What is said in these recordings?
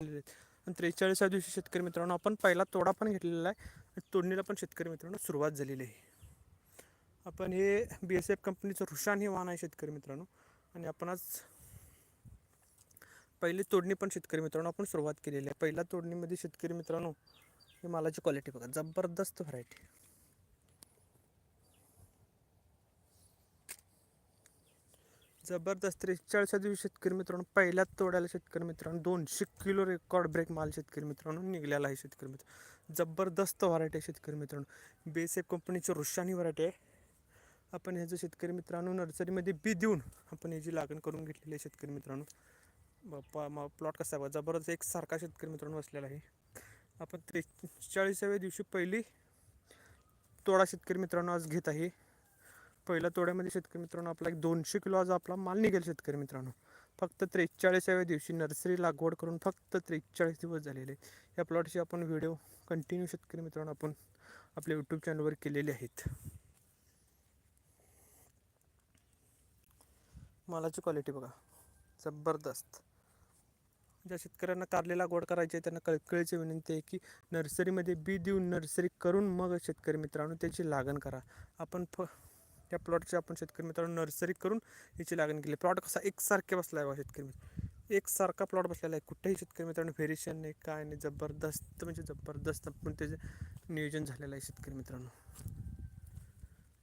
आणि त्रेचाळीसव्या दिवशी शेतकरी मित्रांनो आपण पहिला तोडा पण घेतलेला आहे आणि तोडणीला पण शेतकरी मित्रांनो सुरुवात झालेली आहे. आपण हे बी एस एफ कंपनीचं रुशान हे वाहन आहे शेतकरी मित्रांनो. आणि आपण आज पहिली तोडणी पण शेतकरी मित्रांनो आपण सुरुवात केलेली आहे. पहिल्या तोडणीमध्ये शेतकरी मित्रांनो हे मालाची क्वालिटी बघा जबरदस्त व्हरायटी जबरदस्त त्रेचाळीसच्या दिवशी शेतकरी मित्रांनो पहिल्याच तोड्याला शेतकरी मित्रांनो. दोनशे किलो रेकॉर्ड ब्रेक माल शेतकरी मित्रांनो निघलेला आहे शेतकरी मित्र. जबरदस्त व्हरायटी आहे शेतकरी मित्रांनो. बेसेफ कंपनीची रुशानी व्हरायटी आहे. आपण ह्याचं शेतकरी मित्रांनो नर्सरीमध्ये बी देऊन आपण ह्याची लागण करून घेतलेली आहे शेतकरी मित्रांनो. बाप्पा मग प्लॉट कसा आहे जबरदस्त एक सारखा शेतकरी मित्रांनो बसलेला आहे. आपण त्रेचाळीसाव्या दिवशी पहिली तोडा शेतकरी मित्रांनो आज घेत आहे. पहिल्या तोड्यामध्ये शेतकरी मित्रांनो आपला एक दोनशे किलो आज आपला माल निघेल शेतकरी मित्रांनो. फक्त त्रेचाळीसाव्या दिवशी नर्सरी लागवड करून फक्त त्रेचाळीस दिवस झालेले. या प्लॉटचे आपण व्हिडिओ कंटिन्यू शेतकरी मित्रांनो आपण आपल्या यूट्यूब चॅनलवर केलेले आहेत. मालाची क्वालिटी बघा. जबरदस्त. ज्या शेतकऱ्यांना कारली लागवड करायची आहे त्यांना कळकळीची विनंती आहे की नर्सरीमध्ये बी देऊन नर्सरी करून मग शेतकरी मित्रांनो त्याची लागण करा. आपण फ त्या प्लॉटची आपण शेतकरी मित्रांनो नर्सरी करून याची लागण केली. प्लॉट कसा एकसारखे बसला आहे बघा शेतकरी मित्र. एकसारखा प्लॉट बसलेला आहे. कुठेही शेतकरी मित्रांनो व्हेरिएशन नाही काय नाही जबरदस्त म्हणजे जबरदस्त पण त्याचं नियोजन झालेलं आहे शेतकरी मित्रांनो.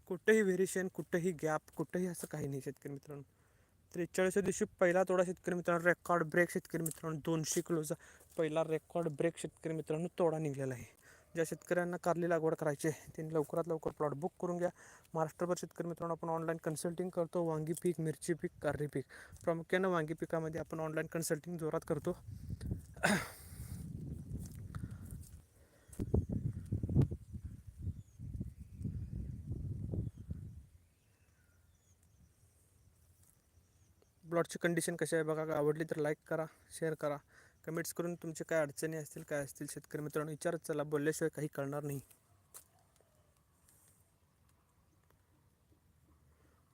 कुठेही व्हेरिएशन कुठेही गॅप कुठेही असं काही नाही शेतकरी मित्रांनो. त्रेचाळीसच्या दिवशी पहिला तोडा शेतकरी मित्रांनो रेकॉर्ड ब्रेक शेतकरी मित्रांनो. दोनशे किलोचा पहिला रेकॉर्ड ब्रेक शेतकरी मित्रांनो तोडा निघलेला आहे. ज्या शेतकऱ्यांना कारली लागवड करायची आहे त्यांनी लवकरात लवकर प्लॉट बुक करून घ्या. महाराष्ट्रभर शेतकरी मित्रांनो आपण ऑनलाईन कन्सल्टिंग करतो. वांगी पीक मिरची पीक कारली पीक. प्रामुख्यानं वांगी पिकामध्ये आपण ऑनलाईन कन्सल्टिंग जोरात करतो. प्लॉटची कंडिशन कशी आहे बघा. आवडली तर लाईक करा शेअर करा. कमेंट्स करून तुमचे काय अडचणी असतील काय असतील शेतकरी मित्रांनो विचारत चला. बोलल्याशिवाय काही कळणार नाही.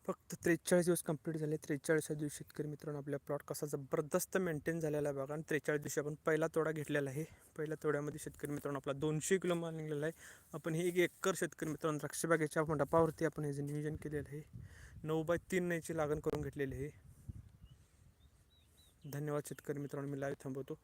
फक्त त्रेचाळीस दिवस कंप्लीट झाले. त्रेचाळीसच्या दिवशी शेतकरी मित्रांनो आपल्या प्लॉट कसा जबरदस्त मेंटेन झालेला आहे बघा. आणि त्रेचाळीस दिवशी आपण पहिला तोडा घेतलेला आहे. पहिल्या तोड्यामध्ये शेतकरी मित्रांनो आपला दोनशे किलो माल निघलेला आहे. आपण हे एक एकर शेतकरी मित्रांनो द्राक्षबागेच्या मंडपावरती आपण ह्याचं नियोजन केलेलं आहे नऊ बाय तीन याची लागण करून घेतलेली आहे. धन्यवाद शेतकरी मित्रांनो मी लाईव्ह थांबवतो.